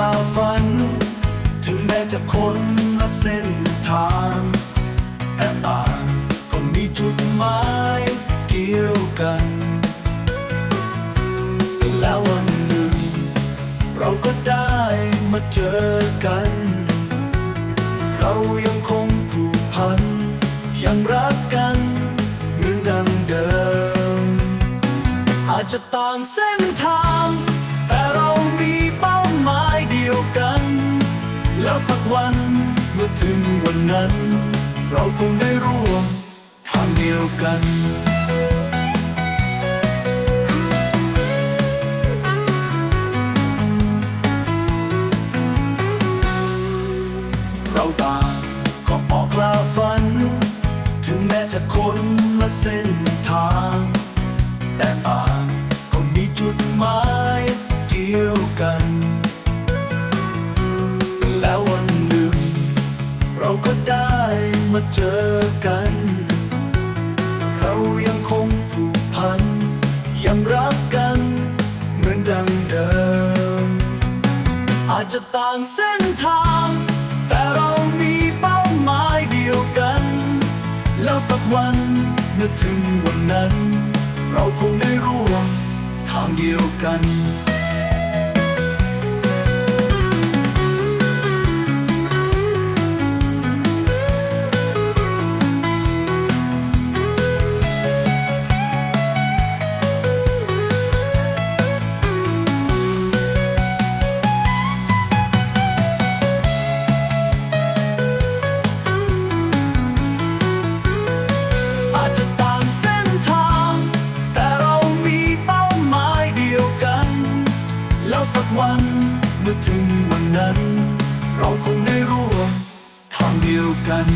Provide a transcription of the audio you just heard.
ล่าวฝัน ถึงแม้จะคนละเส้นทางแต่ต่างก็มีจุดหมายเกี่ยวกัน แล้ววันหนึ่ง เราก็ได้มาเจอกัน เรายังคงผูกพัน ยังรักกันเหมือนดังเดิม อาจจะต่างเส้นทาง มื่อถึงวันนั้น เราคงได้ร่วมทางเดียวกันเราต่างก็ออกลาฝัน ถึงแม้จะคนละเส้นทาง แต่ต่างก็มีจุดหมายเดียวกัน ก็ได้มาเจอกัน เรายังคงผูกพัน ยังรักกันเหมือนดังเดิม อาจจะต่างเส้นทาง แต่เรามีเป้าหมายเดียวกัน แล้วสักวันเมื่อถึงวันนั้น เราคงได้ร่วมทางเดียวกัน เมื่อถึงวันนั้น เราคงได้ร่วมทางเดียวกัน